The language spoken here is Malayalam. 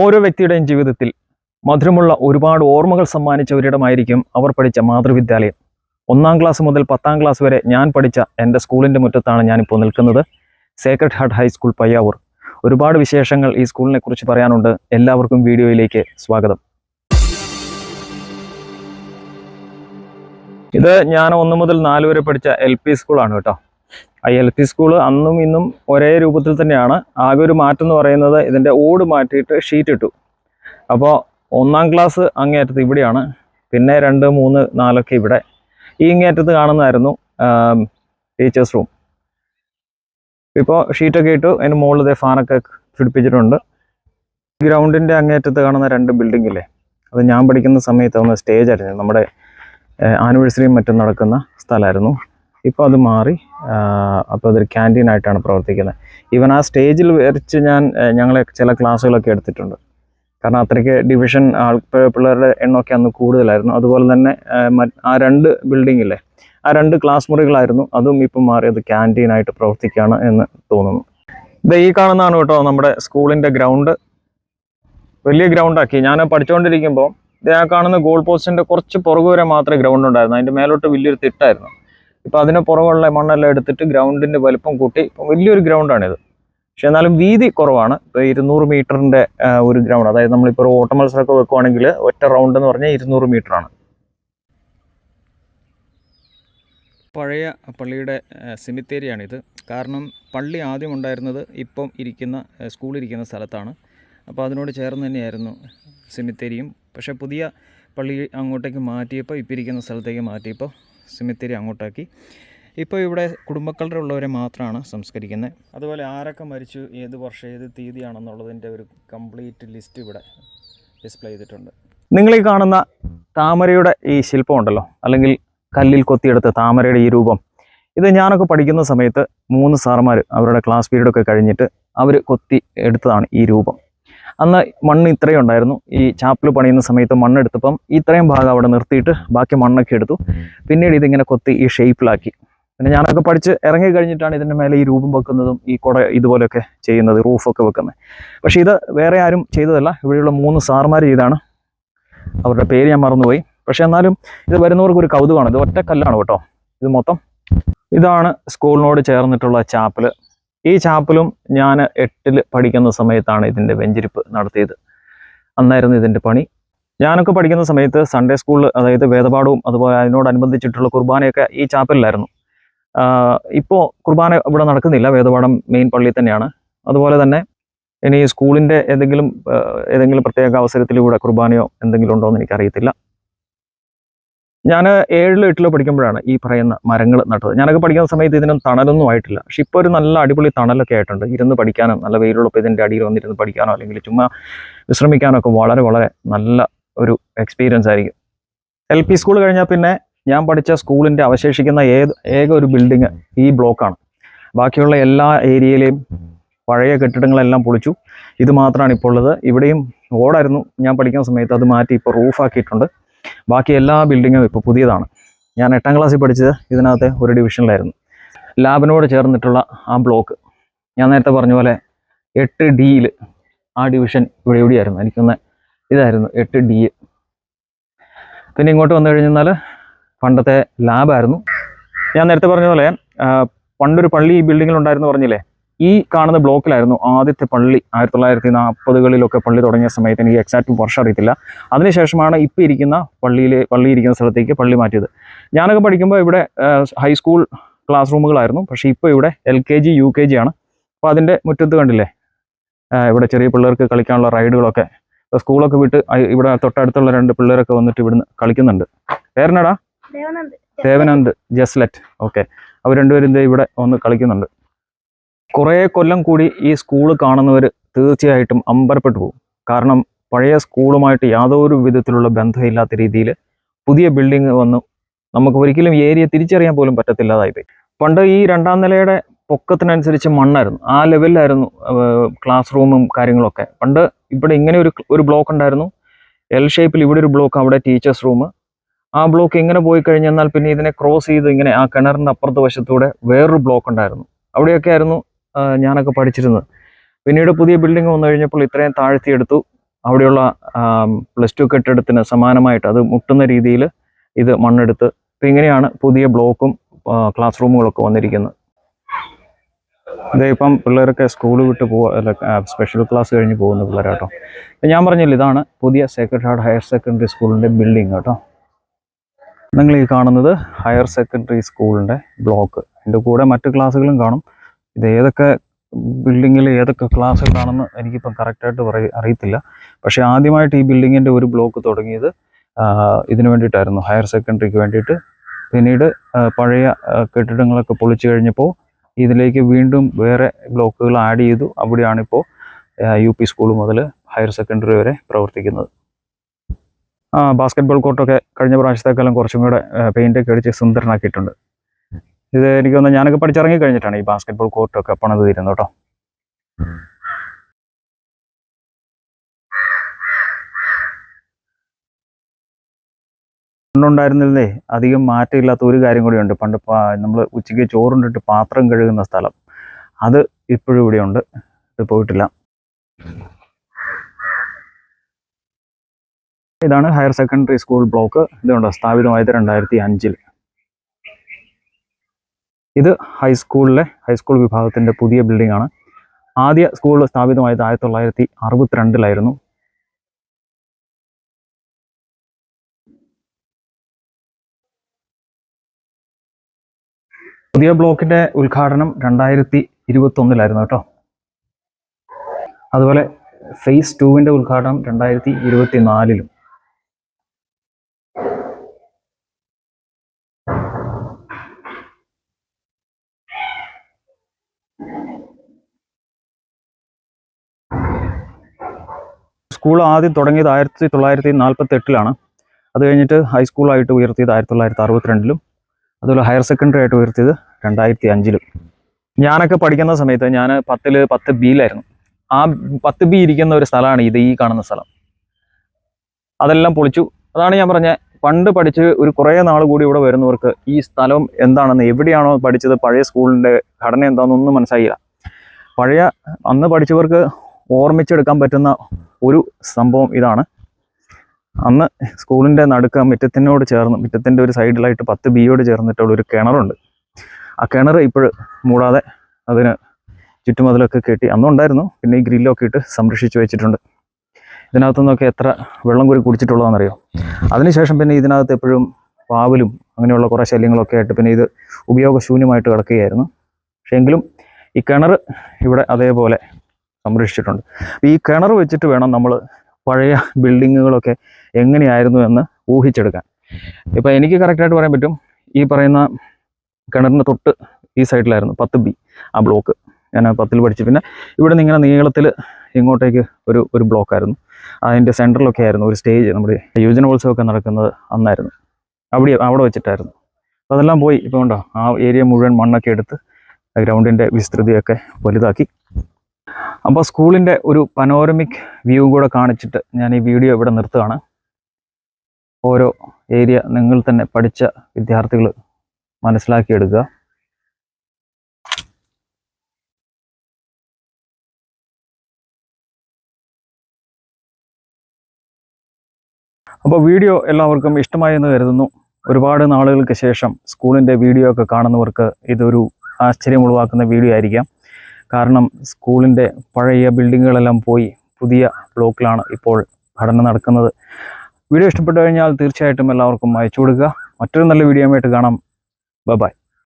ഓരോ വ്യക്തിയുടെയും ജീവിതത്തിൽ മധുരമുള്ള ഒരുപാട് ഓർമ്മകൾ സമ്മാനിച്ച ഒരിടമായിരിക്കും അവർ പഠിച്ച മാതൃവിദ്യാലയം. ഒന്നാം ക്ലാസ് മുതൽ പത്താം ക്ലാസ് വരെ ഞാൻ പഠിച്ച എന്റെ സ്കൂളിന്റെ മുറ്റത്താണ് ഞാനിപ്പോൾ നിൽക്കുന്നത്. Sacred Heart high school Payyavur. ഒരുപാട് വിശേഷങ്ങൾ ഈ സ്കൂളിനെ കുറിച്ച് പറയാനുണ്ട്. എല്ലാവർക്കും വീഡിയോയിലേക്ക് സ്വാഗതം. ഇത് ഞാൻ ഒന്ന് മുതൽ നാല് വരെ പഠിച്ച എൽ പി സ്കൂളാണ് കേട്ടോ. ആ എൽ പി സ്കൂൾ അന്നും ഇന്നും ഒരേ രൂപത്തിൽ തന്നെയാണ്. ആകെ ഒരു മാറ്റം എന്ന് പറയുന്നത് ഇതിന്റെ ഓട് മാറ്റിയിട്ട് ഷീറ്റ് ഇട്ടു. അപ്പോൾ ഒന്നാം ക്ലാസ് അങ്ങേയറ്റത്ത് ഇവിടെയാണ്. പിന്നെ രണ്ട് മൂന്ന് നാലൊക്കെ ഇവിടെ. ഈ ഇങ്ങേറ്റത്ത് കാണുന്നതായിരുന്നു ടീച്ചേഴ്സ് റൂം. ഇപ്പോൾ ഷീറ്റൊക്കെ ഇട്ടു അതിന് മുകളിൽ ഫാനൊക്കെ പിടിപ്പിച്ചിട്ടുണ്ട്. ഗ്രൗണ്ടിന്റെ അങ്ങേറ്റത്ത് കാണുന്ന രണ്ട് ബിൽഡിംഗ് ഇല്ലേ? അത് ഞാൻ പഠിക്കുന്ന സമയത്ത് ഒന്ന് സ്റ്റേജ് ആയിരുന്നു. നമ്മുടെ ആനിവേഴ്സറിയും മറ്റും നടക്കുന്ന സ്ഥലമായിരുന്നു. ഇപ്പോൾ അത് മാറി. അപ്പോൾ അതൊരു ക്യാന്റീൻ ആയിട്ടാണ് പ്രവർത്തിക്കുന്നത്. ഈവൻ ആ സ്റ്റേജിൽ വരച്ച് ഞാൻ ഞങ്ങളെ ചില ക്ലാസ്സുകളൊക്കെ എടുത്തിട്ടുണ്ട്. കാരണം അത്രയ്ക്ക് ഡിവിഷൻ ആൾ പിള്ളേരുടെ എണ്ണമൊക്കെ അന്ന് കൂടുതലായിരുന്നു. അതുപോലെ തന്നെ ആ രണ്ട് ബിൽഡിംഗ് ഇല്ലേ ആ രണ്ട് ക്ലാസ് മുറികളായിരുന്നു. അതും ഇപ്പം മാറി അത് ക്യാന്റീനായിട്ട് പ്രവർത്തിക്കുകയാണ് എന്ന് തോന്നുന്നു. ഇത് ഈ കാണുന്നതാണ് കേട്ടോ നമ്മുടെ സ്കൂളിന്റെ ഗ്രൗണ്ട് വലിയ ഗ്രൗണ്ടാക്കി ഞാൻ പഠിച്ചുകൊണ്ടിരിക്കുമ്പോൾ ഇത് ആ കാണുന്ന ഗോൾ പോസ്റ്റിന്റെ കുറച്ച് പുറകു വരെ മാത്രമേ ഗ്രൗണ്ട് ഉണ്ടായിരുന്നു. അതിന്റെ മേലോട്ട് വലിയൊരു തിട്ടായിരുന്നു. ഇപ്പോൾ അതിന് പുറകുള്ള മണ്ണെല്ലാം എടുത്തിട്ട് ഗ്രൗണ്ടിന്റെ വലിപ്പം കൂട്ടി വലിയൊരു ഗ്രൗണ്ടാണിത്. പക്ഷെ എന്നാലും വീതി കുറവാണ്. ഇപ്പോൾ ഇരുന്നൂറ് മീറ്ററിന്റെ ഒരു ഗ്രൗണ്ട്. അതായത് നമ്മളിപ്പോൾ ഒരു ഓട്ട മത്സരമൊക്കെ വെക്കുവാണെങ്കിൽ ഒറ്റ റൗണ്ട് എന്ന് പറഞ്ഞാൽ ഇരുന്നൂറ് മീറ്ററാണ്. പഴയ പള്ളിയുടെ സിമിത്തേരിയാണിത്. കാരണം പള്ളി ആദ്യം ഉണ്ടായിരുന്നത് ഇപ്പം ഇരിക്കുന്ന സ്കൂളിരിക്കുന്ന സ്ഥലത്താണ്. അപ്പോൾ അതിനോട് ചേർന്ന് തന്നെയായിരുന്നു സിമിത്തേരിയും. പക്ഷേ പുതിയ പള്ളി അങ്ങോട്ടേക്ക് മാറ്റിയപ്പോൾ ഇപ്പം ഇരിക്കുന്ന സ്ഥലത്തേക്ക് മാറ്റിയപ്പോൾ സിമിത്തേരി അങ്ങോട്ടാക്കി. ഇപ്പോൾ ഇവിടെ കുടുംബക്കളുടെ ഉള്ളവരെ മാത്രമാണ് സംസ്കരിക്കുന്നത്. അതുപോലെ ആരൊക്കെ മരിച്ചു ഏത് വർഷം ഏത് തീയതിയാണെന്നുള്ളതിന്റെ ഒരു കംപ്ലീറ്റ് ലിസ്റ്റ് ഇവിടെ ഡിസ്പ്ലേ ചെയ്തിട്ടുണ്ട്. നിങ്ങൾ ഈ കാണുന്ന താമരയുടെ ഈ ശില്പം ഉണ്ടല്ലോ അല്ലെങ്കിൽ കല്ലിൽ കൊത്തിയെടുത്ത താമരയുടെ ഈ രൂപം ഇത് ഞാനൊക്കെ പഠിക്കുന്ന സമയത്ത് മൂന്ന് സാറന്മാർ അവരുടെ ക്ലാസ് പീരീഡൊക്കെ കഴിഞ്ഞിട്ട് അവർ കൊത്തി എടുത്തതാണ് ഈ രൂപം. അന്ന് മണ്ണ് ഇത്രയും ഉണ്ടായിരുന്നു. ഈ ചാപ്പിൽ പണിയുന്ന സമയത്ത് മണ്ണെടുത്തപ്പം ഇത്രയും ഭാഗം അവിടെ നിർത്തിയിട്ട് ബാക്കി മണ്ണൊക്കെ എടുത്തു. പിന്നീട് ഇതിങ്ങനെ കൊത്തി ഈ ഷേപ്പിലാക്കി. പിന്നെ ഞാനൊക്കെ പഠിച്ച് ഇറങ്ങി കഴിഞ്ഞിട്ടാണ് ഇതിന്റെ മേലെ ഈ രൂപം വെക്കുന്നതും ഈ കുട ഇതുപോലെയൊക്കെ ചെയ്യുന്നത് റൂഫൊക്കെ വെക്കുന്നത്. പക്ഷേ ഇത് വേറെ ആരും ചെയ്തതല്ല. ഇവിടെയുള്ള മൂന്ന് സാർമാർ ചെയ്താണ്. അവരുടെ പേര് ഞാൻ മറന്നുപോയി. പക്ഷേ എന്നാലും ഇത് വരുന്നവർക്ക് ഒരു കൗതുകമാണ്. ഇത് ഒറ്റക്കല്ലാണ് കേട്ടോ. ഇത് മൊത്തം ഇതാണ് സ്കൂളിനോട് ചേർന്നിട്ടുള്ള ചാപ്പൽ. ഈ ചാപ്പലും ഞാൻ എട്ടിൽ പഠിക്കുന്ന സമയത്താണ് ഇതിന്റെ വെഞ്ചിരിപ്പ് നടത്തിയത്. അന്നായിരുന്നു ഇതിന്റെ പണി. ഞാനൊക്കെ പഠിക്കുന്ന സമയത്ത് സൺഡേ സ്കൂളിൽ അതായത് വേദപാഠവും അതുപോലെ അതിനോടനുബന്ധിച്ചിട്ടുള്ള കുർബാനയൊക്കെ ഈ ചാപ്പലിലായിരുന്നു. ഇപ്പോൾ കുർബാന ഇവിടെ നടക്കുന്നില്ല. വേദപാഠം മെയിൻ പള്ളിയിൽ തന്നെയാണ്. അതുപോലെ തന്നെ ഇനി സ്കൂളിന്റെ ഏതെങ്കിലും ഏതെങ്കിലും പ്രത്യേക അവസരത്തിലൂടെ കുർബാനയോ എന്തെങ്കിലും ഉണ്ടോ എന്ന് എനിക്കറിയത്തില്ല. ഞാൻ ഏഴിലോ എട്ടിലോ പഠിക്കുമ്പോഴാണ് ഈ പറയുന്ന മരങ്ങൾ നട്ടത്. ഞാനൊക്കെ പഠിക്കുന്ന സമയത്ത് ഇതിനും തണലൊന്നും ആയിട്ടില്ല. പക്ഷെ ഇപ്പോൾ ഒരു നല്ല അടിപൊളി തണലൊക്കെ ആയിട്ടുണ്ട്. ഇരുന്ന് പഠിക്കാനും നല്ല വെയിലുള്ളപ്പോൾ ഇതിന്റെ അടിയിൽ വന്നിരുന്ന് പഠിക്കാനോ അല്ലെങ്കിൽ ചുമ്മാ വിശ്രമിക്കാനോ ഒക്കെ വളരെ വളരെ നല്ല ഒരു എക്സ്പീരിയൻസ് ആയിരിക്കും. എൽ പി സ്കൂൾ കഴിഞ്ഞാൽ പിന്നെ ഞാൻ പഠിച്ച സ്കൂളിന്റെ അവശേഷിക്കുന്ന ഏത് ഏക ഒരു ബിൽഡിങ് ഈ ബ്ലോക്കാണ് ബാക്കിയുള്ള എല്ലാ ഏരിയയിലെയും പഴയ കെട്ടിടങ്ങളെല്ലാം പൊളിച്ചു. ഇത് മാത്രമാണ് ഇപ്പോൾ ഉള്ളത്. ഇവിടെയും ഓടായിരുന്നു ഞാൻ പഠിക്കുന്ന സമയത്ത് അത് മാറ്റി ഇപ്പോൾ റൂഫാക്കിയിട്ടുണ്ട് ബാക്കി എല്ലാ ബിൽഡിങ്ങും ഇപ്പോൾ പുതിയതാണ്. ഞാൻ എട്ടാം ക്ലാസ്സിൽ പഠിച്ചത് ഇതിനകത്തെ ഒരു ഡിവിഷനിലായിരുന്നു ലാബിനോട് ചേർന്നിട്ടുള്ള ആ ബ്ലോക്ക് ഞാൻ നേരത്തെ പറഞ്ഞ പോലെ എട്ട് ഡിയിൽ ആ ഡിവിഷൻ ഇവിടെ എവിടെയായിരുന്നു? എനിക്കൊന്ന് ഇതായിരുന്നു എട്ട് ഡി പിന്നെ ഇങ്ങോട്ട് വന്നു കഴിഞ്ഞാൽ പണ്ടത്തെ ലാബായിരുന്നു ഞാൻ നേരത്തെ പറഞ്ഞ പോലെ പണ്ടൊരു പള്ളി ഈ ബിൽഡിങ്ങിൽ ഉണ്ടായിരുന്നു പറഞ്ഞില്ലേ? ഈ കാണുന്ന ബ്ലോക്കിലായിരുന്നു ആദ്യത്തെ പള്ളി ആയിരത്തി തൊള്ളായിരത്തി നാൽപ്പതുകളിലൊക്കെ പള്ളി തുടങ്ങിയ സമയത്ത് എനിക്ക് എക്സാക്റ്റ് വർഷം അറിയത്തില്ല. അതിനുശേഷമാണ് ഇപ്പോൾ ഇരിക്കുന്ന പള്ളിയിൽ പള്ളി ഇരിക്കുന്ന സ്ഥലത്തേക്ക് പള്ളി മാറ്റിയത്. ഞാനൊക്കെ പഠിക്കുമ്പോൾ ഇവിടെ ഹൈസ്കൂൾ ക്ലാസ് റൂമുകളായിരുന്നു പക്ഷേ ഇപ്പോൾ ഇവിടെ L K G U K G ആണ്. അപ്പോൾ അതിന്റെ മുറ്റത്ത് കണ്ടില്ലേ? ഇവിടെ ചെറിയ പിള്ളേർക്ക് കളിക്കാനുള്ള റൈഡുകളൊക്കെ ഇപ്പോൾ സ്കൂളൊക്കെ വിട്ട് ഇവിടെ തൊട്ടടുത്തുള്ള രണ്ട് പിള്ളേരൊക്കെ വന്നിട്ട് ഇവിടുന്ന് കളിക്കുന്നുണ്ട്. പേരനടാ ദേവനന്ദ്. ജസ്ലറ്റ്. ഓക്കെ. അവർ രണ്ടുപേരും ഇവിടെ ഒന്ന് കളിക്കുന്നുണ്ട്. കുറേ കൊല്ലം കൂടി ഈ സ്കൂൾ കാണുന്നവർ തീർച്ചയായിട്ടും അമ്പരപ്പെട്ടു പോകും. കാരണം പഴയ സ്കൂളുമായിട്ട് യാതൊരു വിധത്തിലുള്ള ബന്ധമില്ലാത്ത രീതിയിൽ പുതിയ ബിൽഡിംഗ് വന്നു. നമുക്ക് ഒരിക്കലും ഏരിയ തിരിച്ചറിയാൻ പോലും പറ്റത്തില്ലാതായിപ്പോയി പണ്ട് ഈ രണ്ടാം നിലയുടെ പൊക്കത്തിനനുസരിച്ച് മണ്ണായിരുന്നു. ആ ലെവലിലായിരുന്നു ക്ലാസ് റൂമും കാര്യങ്ങളൊക്കെ. പണ്ട് ഇവിടെ ഇങ്ങനെ ഒരു ഒരു ബ്ലോക്ക് ഉണ്ടായിരുന്നു. എൽ ഷേപ്പിൽ ഇവിടെ ഒരു ബ്ലോക്ക് അവിടെ ടീച്ചേഴ്സ് റൂം. ആ ബ്ലോക്ക് ഇങ്ങനെ പോയി കഴിഞ്ഞെന്നാൽ പിന്നെ ഇതിനെ ക്രോസ് ചെയ്ത് ഇങ്ങനെ ആ കിണറിന്റെ അപ്പുറത്തെ വശത്തൂടെ വേറൊരു ബ്ലോക്ക് ഉണ്ടായിരുന്നു. അവിടെയൊക്കെ ആയിരുന്നു ഞാനൊക്കെ പഠിച്ചിരുന്നത്. പിന്നീട് പുതിയ ബിൽഡിംഗ് വന്നു കഴിഞ്ഞപ്പോൾ ഇത്രയും താഴ്ത്തിയെടുത്തു അവിടെയുള്ള പ്ലസ് ടു കെട്ടിടത്തിന് സമാനമായിട്ട് അത് മുട്ടുന്ന രീതിയിൽ ഇത് മണ്ണെടുത്ത്. ഇപ്പം ഇങ്ങനെയാണ് പുതിയ ബ്ലോക്കും ക്ലാസ് റൂമുകളൊക്കെ വന്നിരിക്കുന്നത്. ഇതേ ഇപ്പം പിള്ളേരൊക്കെ സ്കൂൾ വിട്ട് അല്ല സ്പെഷ്യൽ ക്ലാസ് കഴിഞ്ഞ് പോകുന്ന പിള്ളേരാട്ടോ. ഞാൻ പറഞ്ഞില്ല ഇതാണ് പുതിയ സേക്രഡ് ഹയർ സെക്കൻഡറി സ്കൂളിന്റെ ബിൽഡിംഗ് കേട്ടോ. നിങ്ങൾ ഈ കാണുന്നത് ഹയർ സെക്കൻഡറി സ്കൂളിന്റെ ബ്ലോക്ക് എന്റെ കൂടെ മറ്റ് ക്ലാസ്സുകളും കാണും. ഇത് ഏതൊക്കെ ബിൽഡിങ്ങിൽ ഏതൊക്കെ ക്ലാസ്സുകളാണെന്ന് എനിക്കിപ്പം കറക്റ്റായിട്ട് പറയ അറിയത്തില്ല. പക്ഷേ ആദ്യമായിട്ട് ഈ ബിൽഡിങ്ങിന്റെ ഒരു ബ്ലോക്ക് തുടങ്ങിയത് ഇതിനു വേണ്ടിയിട്ടായിരുന്നു. ഹയർ സെക്കൻഡറിക്ക് വേണ്ടിയിട്ട്. പിന്നീട് പഴയ കെട്ടിടങ്ങളൊക്കെ പൊളിച്ചു കഴിഞ്ഞപ്പോൾ ഇതിലേക്ക് വീണ്ടും വേറെ ബ്ലോക്കുകൾ ആഡ് ചെയ്തു. അവിടെയാണിപ്പോൾ യു പി സ്കൂൾ മുതൽ ഹയർ സെക്കൻഡറി വരെ പ്രവർത്തിക്കുന്നത്. ബാസ്കറ്റ്ബോൾ ബാസ്കറ്റ് ബോൾ കോർട്ടൊക്കെ കഴിഞ്ഞ പ്രാവശ്യത്തേക്കാളും കുറച്ചും കൂടെ പെയിന്റൊക്കെ അടിച്ച് സുന്ദരനാക്കിയിട്ടുണ്ട്. ഇത് എനിക്ക് തോന്നുന്നു ഞാനൊക്കെ പഠിച്ചിറങ്ങി കഴിഞ്ഞിട്ടാണ് ഈ ബാസ്കറ്റ് ബോൾ കോർട്ടൊക്കെ പണിത് തീരുന്നത് കേട്ടോ. പണ്ടുണ്ടായിരുന്നില്ലേ അധികം മാറ്റമില്ലാത്ത ഒരു കാര്യം കൂടിയുണ്ട്. പണ്ട് നമ്മൾ ഉച്ചയ്ക്ക് ചോറുണ്ടിട്ട് പാത്രം കഴുകുന്ന സ്ഥലം. അത് ഇപ്പോഴും ഇവിടെയുണ്ട്. ഇത് പോയിട്ടില്ല. ഇതാണ് ഹയർ സെക്കൻഡറി സ്കൂൾ ബ്ലോക്ക്. ഇതുണ്ട് സ്ഥാപിതമായത് രണ്ടായിരത്തി അഞ്ചിൽ ഇത് ഹൈസ്കൂളിലെ ഹൈസ്കൂൾ വിഭാഗത്തിന്റെ പുതിയ ബിൽഡിംഗ് ആണ്. ആദ്യ സ്കൂൾ സ്ഥാപിതമായത് ആയിരത്തി തൊള്ളായിരത്തി അറുപത്തിരണ്ടിലായിരുന്നു പുതിയ ബ്ലോക്കിന്റെ ഉദ്ഘാടനം രണ്ടായിരത്തി ഇരുപത്തി ഒന്നിലായിരുന്നു കേട്ടോ. അതുപോലെ ഫേസ് ടുവിന്റെ ഉദ്ഘാടനം രണ്ടായിരത്തി ഇരുപത്തി നാലിലും സ്കൂൾ ആദ്യം തുടങ്ങിയത് ആയിരത്തി തൊള്ളായിരത്തി നാൽപ്പത്തി എട്ടിലാണ് അത് കഴിഞ്ഞിട്ട് ഹൈസ്കൂളായിട്ട് ഉയർത്തിയത് ആയിരത്തി തൊള്ളായിരത്തി അറുപത്തിരണ്ടിലും അതുപോലെ ഹയർ സെക്കൻഡറി ആയിട്ട് ഉയർത്തിയത് രണ്ടായിരത്തി അഞ്ചിലും ഞാനൊക്കെ പഠിക്കുന്ന സമയത്ത് ഞാൻ പത്തിൽ പത്ത് ബിയിലായിരുന്നു ആ പത്ത് ബി ഇരിക്കുന്ന ഒരു സ്ഥലമാണ് ഇത് ഈ കാണുന്ന സ്ഥലം. അതെല്ലാം പൊളിച്ചു. അതാണ് ഞാൻ പറഞ്ഞ പണ്ട് പഠിച്ച് ഒരു കുറേ നാൾ കൂടി ഇവിടെ വരുന്നവർക്ക് ഈ സ്ഥലം എന്താണെന്ന് എവിടെയാണോ പഠിച്ചത് പഴയ സ്കൂളിന്റെ ഘടന എന്താണെന്നൊന്നും മനസ്സിലായില്ല. പഴയ അന്ന് പഠിച്ചവർക്ക് ഓർമ്മിച്ചെടുക്കാൻ പറ്റുന്ന ഒരു സംഭവം ഇതാണ്. അന്ന് സ്കൂളിന്റെ നടുക്ക് മുറ്റത്തിനോട് ചേർന്ന് മുറ്റത്തിന്റെ ഒരു സൈഡിലായിട്ട് പത്ത് ബിയോട് ചേർന്നിട്ടുള്ള ഒരു കിണറുണ്ട്. ആ കിണർ ഇപ്പോൾ മൂടാതെ അതിന് ചുറ്റുമതിലൊക്കെ കെട്ടി അന്നുണ്ടായിരുന്നു. പിന്നെ ഈ ഗ്രില്ലൊക്കെ ഇട്ട് സംരക്ഷിച്ച് വെച്ചിട്ടുണ്ട്. ഇതിനകത്തു നിന്നൊക്കെ എത്ര വെള്ളം കൂടി കുടിച്ചിട്ടുള്ളതെന്നറിയോ അതിനുശേഷം പിന്നെ ഇതിനകത്ത് എപ്പോഴും പാവലും അങ്ങനെയുള്ള കുറേ ശല്യങ്ങളൊക്കെ ആയിട്ട് പിന്നെ ഇത് ഉപയോഗശൂന്യമായിട്ട് കിടക്കുകയായിരുന്നു. പക്ഷേ എങ്കിലും ഈ കിണർ ഇവിടെ അതേപോലെ സംരക്ഷിച്ചിട്ടുണ്ട്. ഈ കിണർ വെച്ചിട്ട് വേണം നമ്മൾ പഴയ ബിൽഡിങ്ങുകളൊക്കെ എങ്ങനെയായിരുന്നു എന്ന് ഊഹിച്ചെടുക്കാൻ. ഇപ്പം എനിക്ക് കറക്റ്റായിട്ട് പറയാൻ പറ്റും ഈ പറയുന്ന കിണറിന്റെ തൊട്ട് ഈ സൈഡിലായിരുന്നു പത്ത് ബി ആ ബ്ലോക്ക്. ഞാൻ പത്തിൽ പഠിച്ചു. പിന്നെ ഇവിടെ നിന്ന് ഇങ്ങനെ നീളത്തിൽ ഇങ്ങോട്ടേക്ക് ഒരു ഒരു ബ്ലോക്കായിരുന്നു. അതിന്റെ സെന്ററിലൊക്കെ ആയിരുന്നു ഒരു സ്റ്റേജ് നമ്മുടെ യുവജനോത്സവമൊക്കെ നടക്കുന്നത് അന്നായിരുന്നു. അവിടെ അവിടെ വെച്ചിട്ടായിരുന്നു. അപ്പോൾ അതെല്ലാം പോയി. ഇപ്പോൾ ഉണ്ടോ ആ ഏരിയ മുഴുവൻ മണ്ണൊക്കെ എടുത്ത് ഗ്രൗണ്ടിന്റെ വിസ്തൃതിയൊക്കെ വലുതാക്കി. അപ്പോൾ സ്കൂളിന്റെ ഒരു പനോരമിക് വ്യൂ കൂടെ കാണിച്ചിട്ട് ഞാൻ ഈ വീഡിയോ ഇവിടെ നിർത്തുകയാണ്. ഓരോ ഏരിയ നിങ്ങൾ തന്നെ പഠിച്ച വിദ്യാർത്ഥികൾ മനസ്സിലാക്കിയെടുക്കുക. അപ്പോൾ വീഡിയോ എല്ലാവർക്കും ഇഷ്ടമായി എന്ന് കരുതുന്നു. ഒരുപാട് നാളുകൾക്ക് ശേഷം സ്കൂളിന്റെ വീഡിയോ ഒക്കെ കാണുന്നവർക്ക് ഇതൊരു ആശ്ചര്യം ഉളവാക്കുന്ന വീഡിയോ ആയിരിക്കാം. കാരണം സ്കൂളിന്റെ പഴയ ബിൽഡിങ്ങുകളെല്ലാം പോയി പുതിയ ബ്ലോക്കിലാണ് ഇപ്പോൾ പഠനം നടക്കുന്നത്. വീഡിയോ ഇഷ്ടപ്പെട്ടു കഴിഞ്ഞാൽ തീർച്ചയായിട്ടും എല്ലാവർക്കും അയച്ചു കൊടുക്കുക. മറ്റൊരു നല്ല വീഡിയോ ആയിട്ട് കാണാം ബൈ.